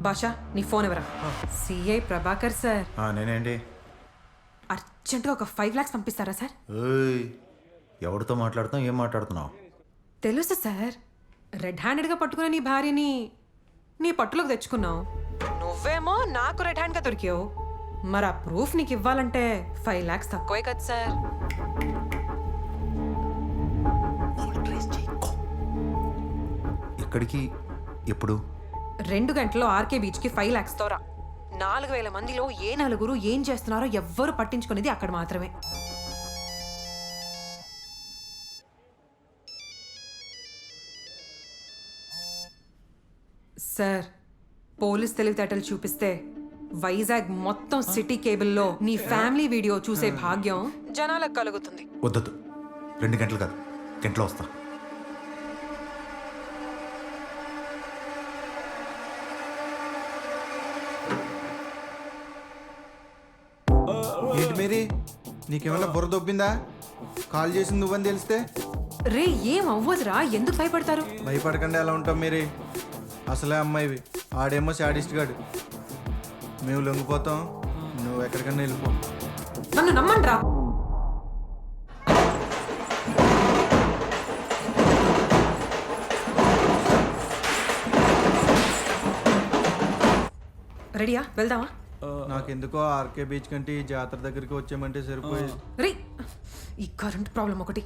భాషా నీ ఫోన్ ఎవరా? CI Prabhakar sir. ఆ, నేనేంటి? అర్జెంటుగా ఒక ఫైవ్ లాక్స్ పంపిస్తారా సార్? ఏయ్ ఎవరితో మాట్లాడుతున్నావు ఏం మాట్లాడుతున్నావు? తెలుసు సార్ రెడ్ హ్యాండెడ్గా పట్టుకున్న నీ భార్యని నీ పట్టులోకి తెచ్చుకున్నావు. నువ్వేమో నాకు రెడ్ హ్యాండ్గా దొరికావు. మరి ఆ ప్రూఫ్ నీకు ఇవ్వాలంటే ఫైవ్ లాక్స్ తక్కువే కదా సార్. ఎక్కడికి? ఎప్పుడు? రెండు గంటల్లో ఆర్కే బీచ్కి ఫైవ్ ల్యాక్స్ తోరా. నాలుగు వేల మందిలో ఏ నలుగురు ఏం చేస్తున్నారో ఎవ్వరు పట్టించుకునేది అక్కడ మాత్రమే. సార్ పోలీస్ తెలివితేటలు చూపిస్తే వైజాగ్ మొత్తం సిటీ కేబుల్లో నీ ఫ్యామిలీ వీడియో చూసే భాగ్యం జనాలకు కలుగుతుంది. వద్దొద్దు. రెండు గంటలు కాదు. గంటలో వస్తా. ఏంటి మేరీ నీకేమైనా బుర్ర దొబ్బిందా? కాల్ చేసింది నువ్వని తెలిస్తే. రే ఏం అవ్వదురా ఎందుకు భయపడతారు? భయపడకుండా ఎలా ఉంటాం మేరీ. అసలే అమ్మాయివి. ఆడేమో శాడిస్ట్ గాడు. మేము లొంగిపోతాం నువ్వు ఎక్కడికన్నా వెళ్ళిపో. నన్ను నమ్మండ్రా. రెడీయా? వెళ్దామా? నాకెందుకో ఆర్కే బీచ్ కంటే ఈ జాతర దగ్గరికి వచ్చామంటే సరిపోయేది రే ఈ కరెంట్ ప్రాబ్లం ఒకటి.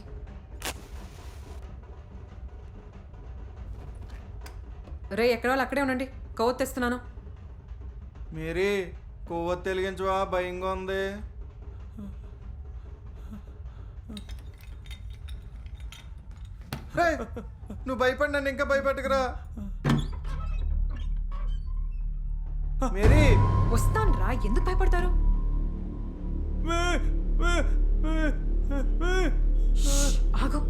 రే ఎక్కడ వాళ్ళు అక్కడే ఉండండి. కొవ్వొత్తి తెస్తున్నాను. మేరీ కొవ్వొత్తి వెలిగించవా? భయంగా ఉంది. రేయ్, నువ్వు భయపడి నన్ను ఇంకా భయపెట్టకురా. మేరీ వస్తాను రా ఎందుకు భయపడతారు? ఆగు.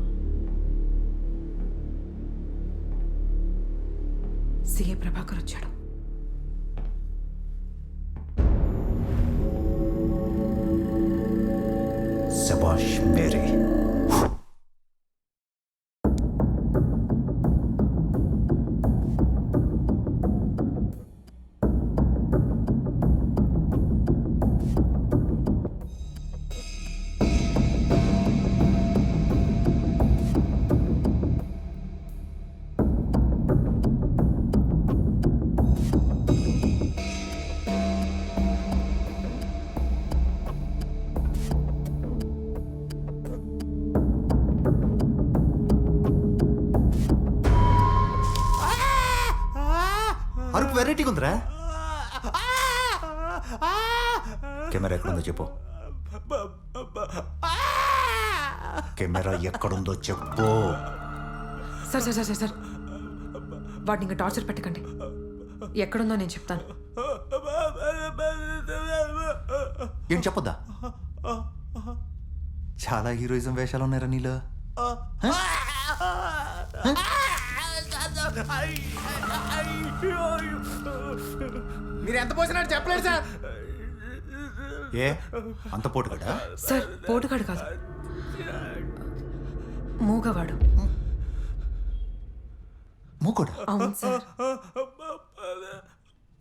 సిఏ ప్రభాకర్ వచ్చాడు. అరుపు వెరైటీగా ఉందిరా. కెమెరా ఎక్కడుందో చెప్పు. కెమెరా ఎక్కడుందో చెప్పు. Sir sir sir sir sir. వాటిని ఇంకా టార్చర్ పెట్టకండి. ఎక్కడుందో నేను చెప్తాను. ఏం చెప్పొద్దా? చాలా హీరోయిజం వేషాలు ఉన్నారా నీలో. మీరు ఎంత పోసినట్టు చెప్పలేదు సార్. ఏ? అంత పోటు కదా సార్ పోటుగాడు కాదు. మూగవాడు. మూకోడా అవును సార్.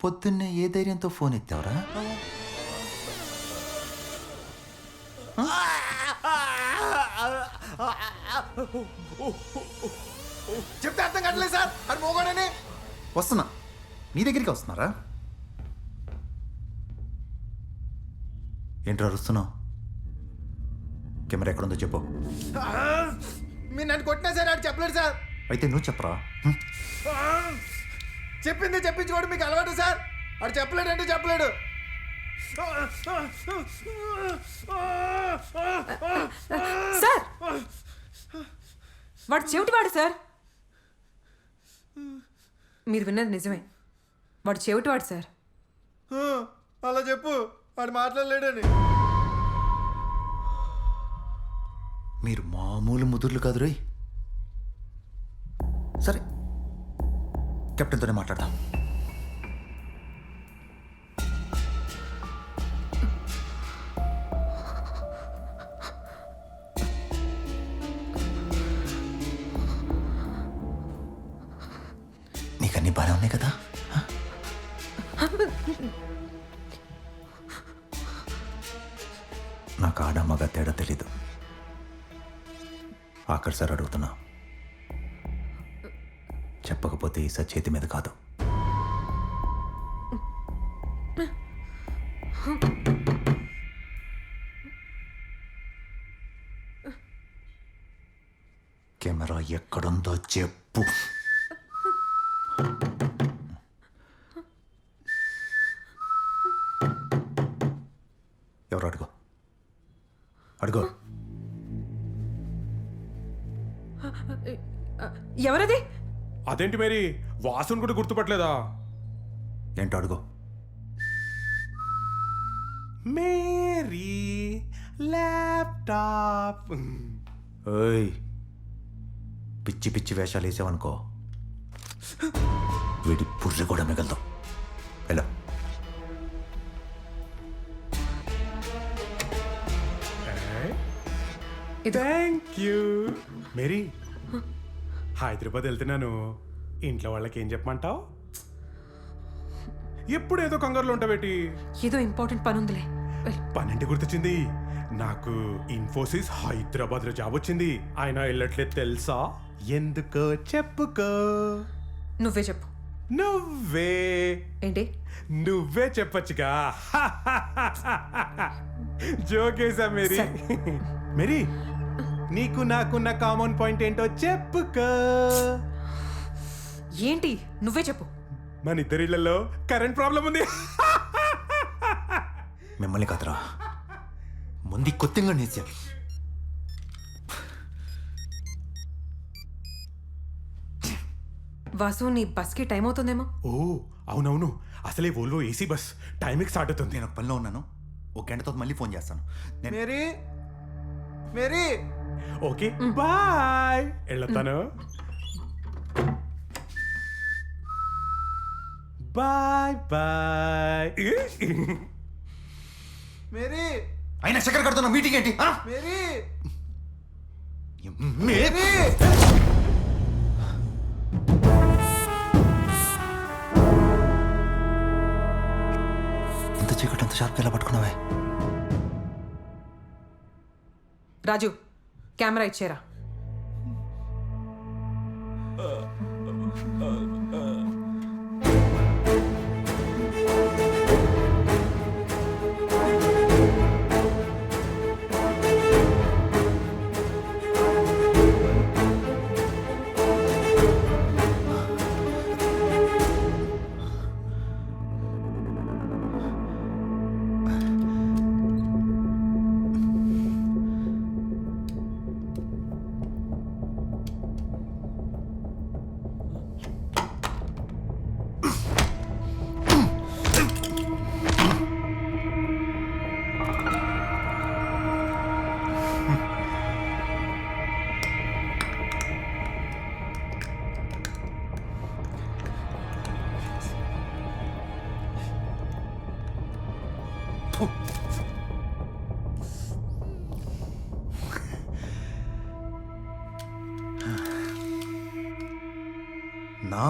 పొద్దున్నే ఏ ధైర్యంతో ఫోన్ ఎత్తావరా? చెప్తే అర్థం కావట్లేదు సార్. అది మోగోడని? వస్తున్నా. నీ దగ్గరికి వస్తున్నారా? ఏంట్రా అరుస్తున్నావు? కెమెరా ఎక్కడుందో చెప్పు. మీరు నన్ను కొట్టినా సార్ ఆడు చెప్పలేడు సార్. అయితే నువ్వు చెప్పరా? హ్మ్. చెప్పింది చెప్పించుకోవడం మీకు అలవాటు సార్. ఆడు చెప్పలేడంటే చెప్పలేడు. సార్ వాడు చెవిటివాడు సార్. మీరు విన్నది నిజమే. వాడు చెవిటివాడు సార్. ఆ, అలా చెప్పు. వాడు మాట్లాడలేడని. మీరు మామూలు ముదుర్లు కాదు రోయ్. సరే కెప్టెన్తోనే మాట్లాడదాం. నీకన్నీ బాగా ఉన్నాయి కదా నాకు ఆడ మగ తేడా తెలీదు. అక్కడ సార్ అడుగుతున్నా. చెప్పకపోతే ఈసారి చేతి మీద కాదు. కెమెరా ఎక్కడుందో చెప్పు. ఎవరు అడుగు? అడుగు. ఎవరది? అదేంటి మరి? వాసుని కూడా గుర్తుపట్టలేదా? ఏంటో అడుగు. Mary laptop. ఓయ్ పిచ్చి పిచ్చి వేషాలు వేసావనుకో. వీడి పుర్రె కూడా మిగలదు. ఎలా థ్యాంక్ యూ. మేరీ హైదరాబాద్ వెళ్తున్నాను. ఇంట్లో వాళ్ళకి ఏం చెప్పమంటావు? ఎప్పుడు ఏదో కంగారులో ఉంటావేటి? ఏదో ఇంపార్టెంట్ పని ఉందిలే. పన్నెండు గుర్తొచ్చింది. నాకు ఇన్ఫోసిస్ హైదరాబాద్లో జాబ్ వచ్చింది. ఆయన వెళ్ళట్లేదు తెలుసా? ఎందుకో చెప్పుకో. నువ్వే చెప్పు. నువ్వే. ఏంటి? నువ్వే చెప్పొచ్చుగా. జోకేసా మేరీ. మేరీ నీకు నాకున్న కామన్ పాయింట్ ఏంటో చెప్పుకో. ఏంటి? నువ్వే చెప్పు. మన ఇద్దరిళ్ళలో కరెంట్ ప్రాబ్లం ఉంది. మిమ్మల్ని కదరా. ముందు కొత్తగా నేసారు వాసు నీ బస్కి టైం అవుతుందేమో? ఓ అవునవును. అసలే ఓల్వో ఏసీ బస్ టైంకి స్టార్ట్ అవుతుంది. నేను ఒక పనిలో ఉన్నాను. ఒక గంట తర్వాత మళ్ళీ ఫోన్ చేస్తాను. నేను మేరీ! మేరీ! ఓకే. బాయ్! వెళ్తాను బాయ్ బాయ్. మేరీ! అయినా చక్కెర కడుతున్నా మీటింగ్ ఏంటి? ఆ? మేరీ! మేరీ! అంత షార్ప్ ఎలా పట్టుకున్నావే రాజు కెమెరా ఇచ్చేరా.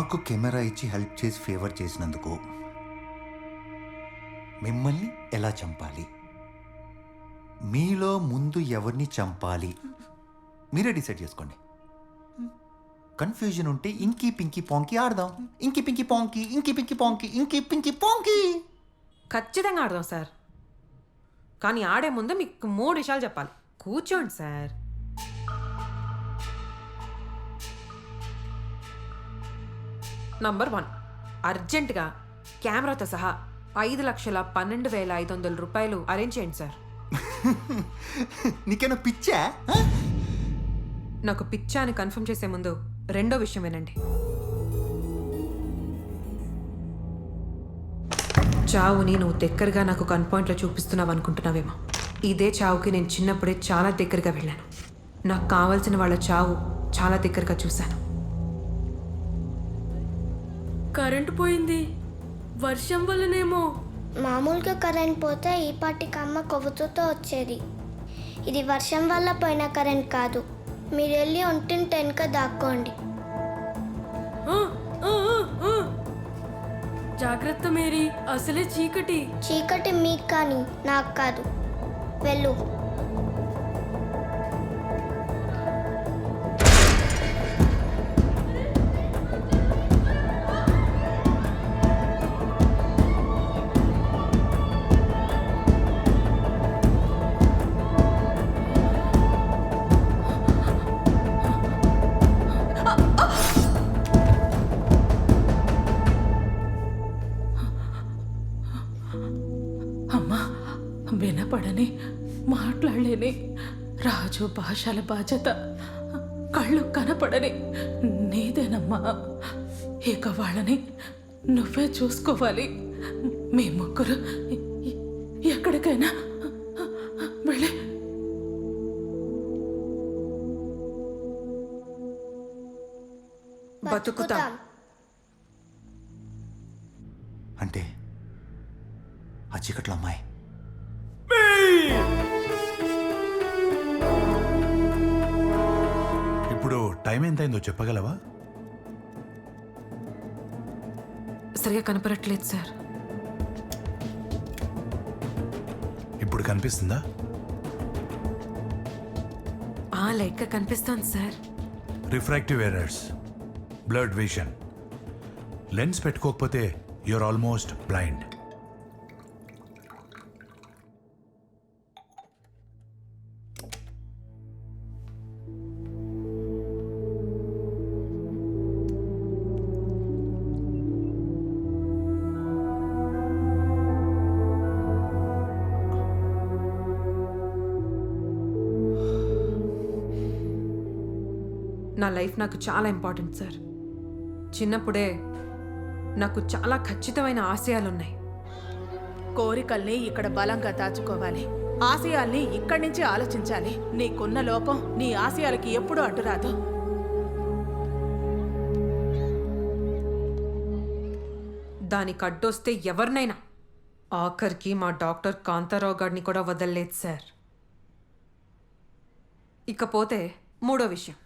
నాకు కెమెరా ఇచ్చి హెల్ప్ చేసి ఫేవర్ చేసినందుకు మిమ్మల్ని ఎలా చంపాలి? మీలో ముందు ఎవరిని చంపాలి? మీరే డిసైడ్ చేసుకోండి. కన్ఫ్యూజన్ ఉంటే ఇంకీ పింకీ పాంకీ ఆడదాం. Inky pinky ponky inky pinky ponky inky pinky ponky. ఖచ్చితంగా ఆడదాం సార్. కానీ ఆడే ముందు మీకు మూడు విషయాలు చెప్పాలి. కూర్చోండి సార్. నంబర్ వన్ అర్జెంటుగా కెమెరాతో సహా ఐదు లక్షల పన్నెండు వేల ఐదు వందల రూపాయలు అరేంజ్ చేయండి సార్ నీకేనా పిచ్చా? నాకు పిచ్చా అని కన్ఫర్మ్ చేసే ముందు రెండో విషయం వినండి. చావుని నువ్వు దగ్గరగా నాకు కన్ పాయింట్లో చూపిస్తున్నావు అనుకుంటున్నావేమో. ఇదే చావుకి నేను చిన్నప్పుడే చాలా దగ్గరగా వెళ్ళాను. నాకు కావాల్సిన వాళ్ళ చావు చాలా దగ్గరగా చూశాను. కరెంటు పోయింది. వర్షం వల్లనేమో. మామూలుగా కరెంట్ పోతే ఈ పాటికి అమ్మ కొవ్వుతో వచ్చేది. ఇది వర్షం వల్ల పోయిన కరెంట్ కాదు. మీరు వెళ్ళి ఒంటిని టెన్క దాక్కోండి. ఆ, ఆ, ఆ, ఆ. జాగ్రత్త మేరీ అసలే చీకటి. చీకటి మీకు కానీ నాకు కాదు వెళ్ళు. తెలియని రాజు భాషల బాధ్యత. కళ్ళు కనపడని నీదేనమ్మా. ఇక వాళ్ళని నువ్వే చూసుకోవాలి. మీ ముగ్గురు ఎక్కడికైనా వెళ్ళి. బతుకుతాం. చెప్పగలవా? సరిగా కనపడట్లేదు సార్. ఇప్పుడు కనిపిస్తుందా? ఆ లైట్గా కనిపిస్తాను sir. Refractive errors blurred vision lens పెట్టుకోకపోతే యూర్ ఆల్మోస్ట్ బ్లైండ్ నా లైఫ్ నాకు చాలా ఇంపార్టెంట్ సార్. చిన్నప్పుడే నాకు చాలా ఖచ్చితమైన ఆశయాలు ఉన్నాయి కోరికల్ని ఇక్కడ బలంగా దాచుకోవాలి. ఆశయాల్ని ఇక్కడి నుంచి ఆలోచించాలి. నీకున్న లోపం నీ ఆశయాలకి ఎప్పుడూ అడ్డురాదు. దానికి అడ్డొస్తే ఎవరినైనా. ఆఖరికి మా డాక్టర్ కాంతారావు గారిని కూడా వదలలేదు సార్. ఇకపోతే మూడో విషయం.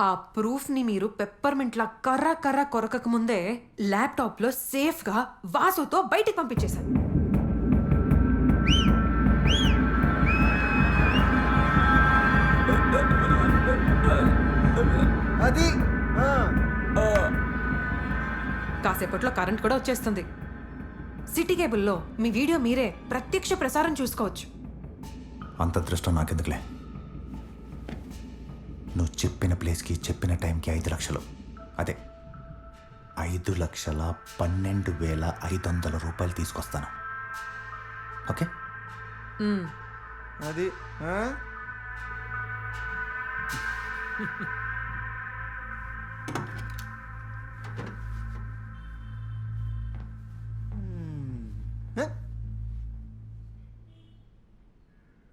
ఆ ప్రూఫ్ని మీరు పెప్పర్మెంట్లా కర్ర కర్ర కొరకక ముందే ల్యాప్టాప్లో సేఫ్గా వాసుతో బయటికి పంపించేశారు. అది ఆ. కాసేపట్లో కరెంట్ కూడా వచ్చేస్తుంది. సిటీ కేబుల్లో మీ వీడియో మీరే ప్రత్యక్ష ప్రసారం చూసుకోవచ్చు. అంత దృష్టం నాకెందుకులే? నువ్వు చెప్పిన ప్లేస్కి చెప్పిన టైంకి ఐదు లక్షలు. అదే ఐదు లక్షల పన్నెండు వేల ఐదు వందల రూపాయలు తీసుకొస్తాను. ఓకే? అది?